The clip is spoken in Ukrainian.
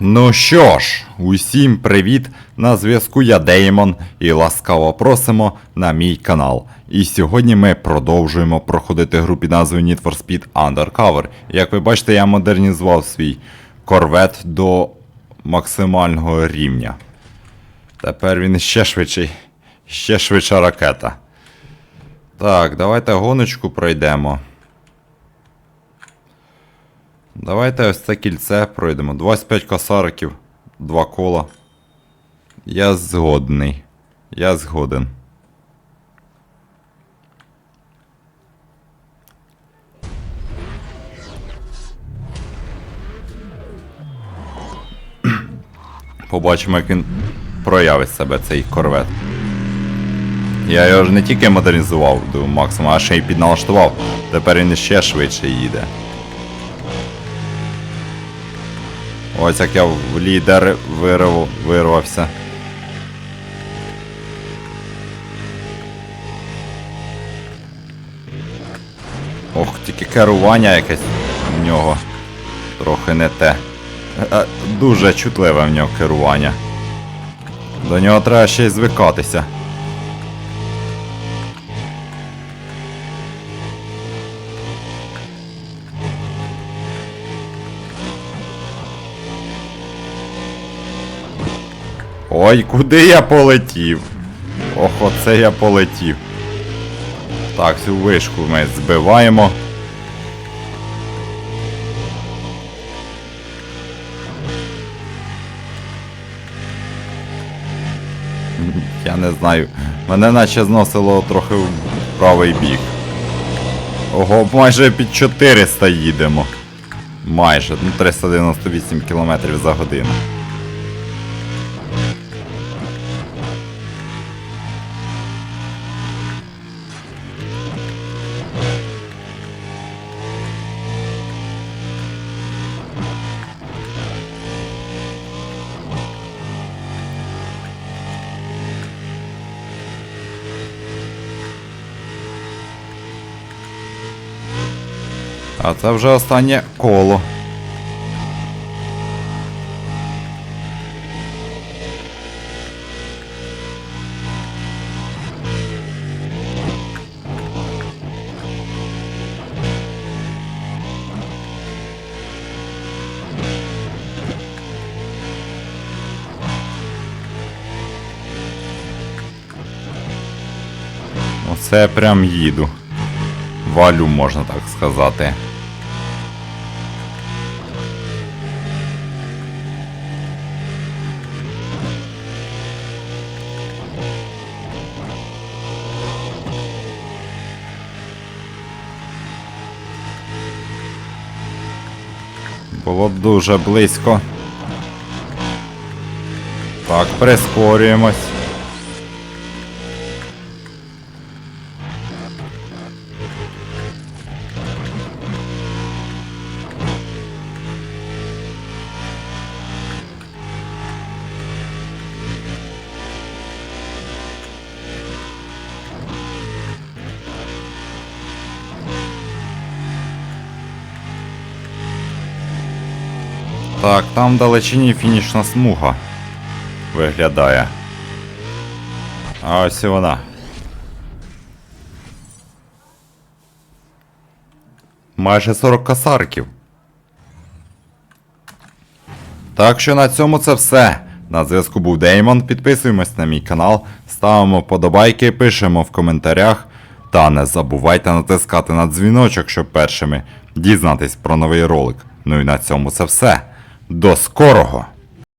Ну що ж, усім привіт! На зв'язку я Деймон і ласкаво просимо на мій канал. І сьогодні ми продовжуємо проходити гру під Need for Speed Undercover. Як ви бачите, я модернізував свій корвет до максимального рівня. Тепер він ще швидший, ще швидша ракета. Так, давайте гоночку пройдемо. Давайте ось це кільце пройдемо. 25 косариків, два кола. Я згодний. Я згоден. Побачимо, як він проявить себе, цей корвет. Я його ж не тільки модернізував до максимуму, а ще й підналаштував. Тепер він ще швидше їде. Ось як я в лідер вирвав, вирвався. Ох, тільки керування якесь в нього трохи не те. Е, е, Дуже чутливе в нього керування. До нього треба ще й звикатися. Ой, куди я полетів? Ох, оце я полетів. Так, цю вишку ми збиваємо. Я не знаю. Мене наче зносило трохи в правий бік. Ого, майже під 400 їдемо. Майже, ну 398 км за годину. А це вже останнє коло. Оце прям їду. Валю, можна так сказати. Було дуже близько. Так, прискорюємось. Так, там вдалечині фінішна смуга виглядає. А ось і вона. Майже 40 косарків. Так що на цьому це все. На зв'язку був Деймон. Підписуємось на мій канал, ставимо подобайки, пишемо в коментарях. Та не забувайте натискати на дзвіночок, щоб першими дізнатись про новий ролик. Ну і на цьому це все. До скорого!